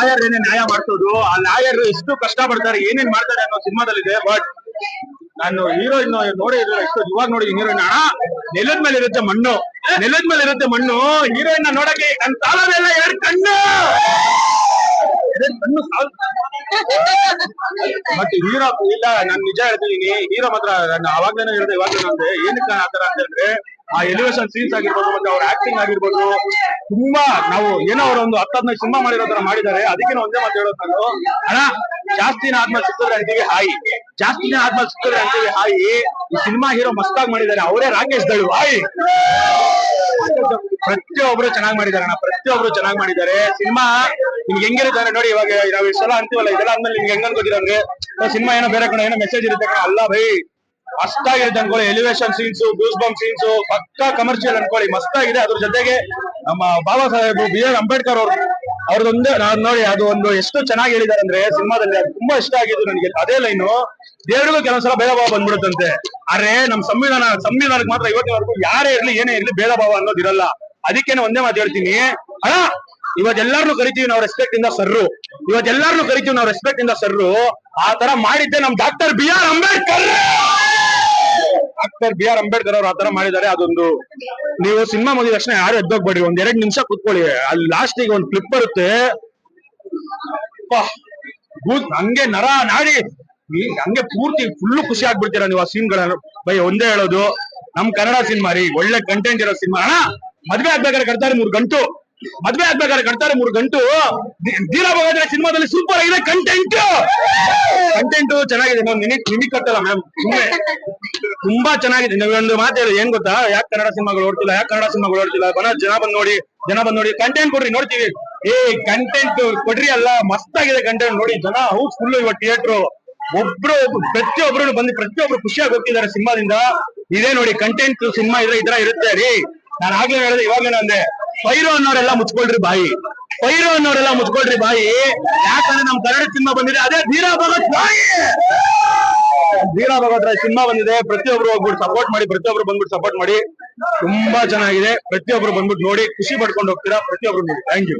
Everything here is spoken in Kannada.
ಲಾಯರ್ ಏನೇ ನ್ಯಾಯ ಮಾಡ್ಸೋದು, ಆ ಲಾಯರ್ ಎಷ್ಟು ಕಷ್ಟ ಪಡ್ತಾರೆ ಏನೇನ್ ಮಾಡ್ತಾರೆ ಅನ್ನೋ ಸಿನಿಮಾದಲ್ಲಿದೆ, ಬಟ್ ನಾನು ಹೀರೋಯಿನ್ ನೋಡಿದ್ರು ಎಷ್ಟು ಇವಾಗ ನೋಡಿದೀನಿ ಹೀರೋಯಿನ್, ಅಣ್ಣ, ನೆಲದ ಮೇಲೆ ಇರುತ್ತೆ ಮಣ್ಣು, ನೆಲದ ಮೇಲೆ ಇರುತ್ತೆ ಮಣ್ಣು, ಹೀರೋಯಿನ್ ನೋಡಕ್ಕೆ ನನ್ ಸಾಲದೆಲ್ಲ ಎರಡು ಕಣ್ಣು. ಕಣ್ಣು ಸಾಲ್. ಬಟ್ ಹೀರೋ ಇಲ್ಲ, ನಾನು ನಿಜ ಹೇಳ್ತೀನಿ, ಹೀರೋ ಮಾತ್ರ, ನಾನು ಅವಾಗ್ಲೇನೆ ಹೇಳಿದೆ ಇವಾಗ್ಲೂ ಏನಕ್ಕೆ ಆತರ ಅಂತ ಹೇಳಿದ್ರೆ ಆ ಎಲಿವೇಶನ್ ಸೀನ್ಸ್ ಆಗಿರ್ಬೋದು ಮತ್ತೆ ಅವ್ರ ಆಕ್ಟಿಂಗ್ ಆಗಿರ್ಬೋದು, ತುಂಬಾ ನಾವು ಏನೋ ಅವ್ರ ಒಂದು ಹತ್ತು ಹದಿನೈದು ಸಿನಿಮಾ ಮಾಡಿರೋ ತರ ಮಾಡಿದ್ದಾರೆ. ಅದಕ್ಕೆ ಒಂದೇ ಮಾತು ಹೇಳೋದು ನಾನು. ಅಣ್ಣ ಜಾಸ್ತಿನ ಆದ್ಮೇಲೆ ಸಿಕ್ಕಿದ್ರೆ ಅಂತೀವಿ ಹಾಯಿ. ಜಾಸ್ತಿನ ಆದ್ಮೇಲೆ ಸಿಕ್ಕಿದ್ರೆ ಅಂತೀವಿ ಹಾಯಿ. ಈ ಸಿನಿಮಾ ಹೀರೋ ಮಸ್ತಾಗಿ ಮಾಡಿದ್ದಾರೆ. ಅವರೇ ರಾಕೇಶ್ ದಳು ಹಾಯಿ. ಪ್ರತಿಯೊಬ್ರು ಚೆನ್ನಾಗಿ ಮಾಡಿದ್ದಾರೆ ಅಣ್ಣ. ಪ್ರತಿಯೊಬ್ರು ಚೆನ್ನಾಗಿ ಮಾಡಿದ್ದಾರೆ. ಸಿನಿಮಾ ನಿಮ್ಗೆ ಹೆಂಗಿರುತ್ತಾರೆ ನೋಡಿ ಇವಾಗ, ನಾವು ಇಷ್ಟೆಲ್ಲ ಅಂತೀವಲ್ಲ ಇದೆಲ್ಲ ಆದ್ಮೇಲೆ ನಿಮ್ಗೆ ಹೆಂಗ್ ಅನ್ಕೋತೀರ ಸಿನಿಮಾ ಏನೋ ಬೇರೆ ಕಡೆ ಏನೋ ಮೆಸೇಜ್ ಇರುತ್ತೆ. ಅಲ್ಲ ಬೈ ಮಸ್ತಾಗಿರುತ್ತೆ ಅನ್ಕೊಳ್ಳಿ elevation scenes goose bumps scenes ಪಕ್ಕಾ ಕಮರ್ಷಿಯಲ್ ಅನ್ಕೊಳ್ಳಿ, ಮಸ್ತಾಗಿದೆ. ಅದ್ರ ಜೊತೆಗೆ ನಮ್ಮ ಬಾಬಾ ಸಾಹೇಬ್ ಬಿ ಆರ್ ಅಂಬೇಡ್ಕರ್ ಅವರು, ಅವ್ರದೊಂದೇ ನಾನ್ ನೋಡಿ ಅದು ಒಂದು ಎಷ್ಟು ಚೆನ್ನಾಗಿ ಹೇಳಿದಾರೆ ಅಂದ್ರೆ ಸಿನಿಮಾದಲ್ಲಿ ಅದು ತುಂಬಾ ಇಷ್ಟ ಆಗಿದ್ದು ನನಗೆ. ಅದೇ ಲೈನು ದೇವ್ರಿಗೂ ಕೆಲವೊಂದ್ಸಲ ಭೇದ ಭಾವ ಬಂದ್ಬಿಡುತ್ತಂತೆ. ಅರೆ, ನಮ್ ಸಂವಿಧಾನ, ಸಂವಿಧಾನಕ್ಕೆ ಮಾತ್ರ ಇವತ್ತಿನವರೆಗೂ ಯಾರೇ ಇರ್ಲಿ, ಏನೇ ಇರ್ಲಿ ಭೇದ ಭಾವ ಅನ್ನೋದಿರಲ್ಲ ಅದಕ್ಕೇನೆ ಒಂದೇ ಮಾತು ಹೇಳ್ತೀನಿ. ಅಣ್ಣ, ಇವತ್ತೆಲ್ಲಾರ್ನು ಕರಿತೀವಿ ನಾವು ರೆಸ್ಪೆಕ್ಟ್ ಇಂದ ಸರ್ರು. ಇವತ್ತೆಲ್ಲಾರ್ನು ಕರಿತೀವಿ ನಾವು ರೆಸ್ಪೆಕ್ಟ್ ಇಂದ ಸರ್ರು. ಆ ತರ ಮಾಡಿದ್ದೆ ನಮ್ doctor B R Ambedkar doctor B R Ambedkar ಅವ್ರು ಆತರ ಮಾಡಿದ್ದಾರೆ. ಅದೊಂದು ನೀವು ಸಿನಿಮಾ ಮುಗಿದ ತಕ್ಷಣ ಯಾರು ಎದ್ದೋಗ್ಬೇಡಿ ಒಂದ್ ಎರಡ್ ನಿಮಿಷ ಕುತ್ಕೊಳ್ಳಿ. ಅಲ್ಲಿ ಲಾಸ್ಟ್ ಈಗ ಒಂದ್ ಕ್ಲಿಪ್ ಬರುತ್ತೆ. ಹಂಗೆ ನರ ನಾಡಿ ಹಂಗೆ ಪೂರ್ತಿ ಫುಲ್ ಖುಷಿ ಆಗ್ಬಿಡ್ತೀರಾ ನೀವು ಆ ಸೀನ್ ಗಳನ್ನ? ಬೈ, ಒಂದೇ ಹೇಳೋದು. ನಮ್ ಕನ್ನಡ ಸಿನಿಮಾ ರೀ. ಒಳ್ಳೆ ಕಂಟೆಂಟ್ ಇರೋ ಸಿನಿಮಾ. ಅಣ್ಣ, ಮದ್ವೆ ಆಗ್ಬೇಕಾದ್ರೆ ಕಟ್ತಾರೆ ಮೂರ್ ಗಂಟು. ಮದ್ವೆ ಆಗ್ಬೇಕಾದ್ರೆ ಕಟ್ತಾರೆ ಮೂರ್ ಗಂಟು. ದೀರ ಭಗದ್ರ ಸಿನಿಮಾದಲ್ಲಿ ಸೂಪರ್ ಆಗಿದೆ. ಕಂಟೆಂಟ್ ಕಂಟೆಂಟ್ ಚೆನ್ನಾಗಿದೆ. ನಾವು ನಿನಗೆ ನಿಮಗೆ ಕಟ್ಟಲ್ಲ ಮ್ಯಾಮ್ ತುಂಬಾ ಚೆನ್ನಾಗಿದೆ. ನೀವು ಒಂದು ಮಾತು ಹೇಳಿ, ಏನ್ ಗೊತ್ತಾ? ಯಾಕೆ ಕನ್ನಡ ಸಿನಿಮಾಗಳು ಓಡ್ತಿಲ್ಲ, ಯಾಕೆ ಕನ್ನಡ ಸಿನಿಮಾಗಳು ಓಡ್ತಿಲ್ಲ? ಬನ ಜನ ಬಂದ್ ನೋಡಿ, ಜನ ಬಂದ್ ನೋಡಿ ಕಂಟೆಂಟ್ ಕೊಡ್ರಿ, ನೋಡ್ತೀವಿ. ಏ ಕಂಟೆಂಟ್ ಕೊಡ್ರಿ ಅಲ್ಲ ಮಸ್ತ್ ಆಗಿದೆ ಕಂಟೆಂಟ್ ನೋಡಿ, ಜನ ಹೌಸ್ ಫುಲ್ ಇವಾಗ ಥಿಯೇಟ್ರು ಒಬ್ರು ಪ್ರತಿಯೊಬ್ರು ಬಂದು, ಪ್ರತಿಯೊಬ್ರು ಖುಷಿಯಾಗಿ ಹೋಗ್ತಿದ್ದಾರೆ ಸಿನಿಮಾದಿಂದ. ಇದೇ ನೋಡಿ ಕಂಟೆಂಟ್ ಸಿನಿಮಾ ಇದ್ರೆ ಈ ಇರುತ್ತೆ. ರೀ, ನಾನು ಆಗ್ಲೇ ಹೇಳಿದೆ ಇವಾಗ್ಲೇ ಅಂದೆ. ಪೈರೋ ಅನ್ನೋರೆಲ್ಲ ಮುಚ್ಕೊಳ್ರಿ ಬಾಯಿ. ಪೈರೋ ಅನ್ನೋರೆಲ್ಲ ಮುಚ್ಕೊಳ್ರಿ ಬಾಯಿ. ಯಾಕಂದ್ರೆ ನಮ್ ಕನ್ನಡ ಸಿನಿಮಾ ಬಂದಿದೆ, ಅದೇ ಧೀರಾ ಭಗತ್ ಬಾಯಿ. ಧೀರಾ ಭಗತ್ ಸಿನಿಮಾ ಬಂದಿದೆ. ಪ್ರತಿಯೊಬ್ರು ಹೋಗ್ಬಿಟ್ಟು ಸಪೋರ್ಟ್ ಮಾಡಿ, ಪ್ರತಿಯೊಬ್ರು ಬಂದ್ಬಿಟ್ಟು ಸಪೋರ್ಟ್ ಮಾಡಿ. ತುಂಬಾ ಚೆನ್ನಾಗಿದೆ. ಪ್ರತಿಯೊಬ್ರು ಬಂದ್ಬಿಟ್ಟು ನೋಡಿ, ಖುಷಿ ಪಡ್ಕೊಂಡು ಹೋಗ್ತೀರಾ ಪ್ರತಿಯೊಬ್ರು ನೋಡಿ. Thank you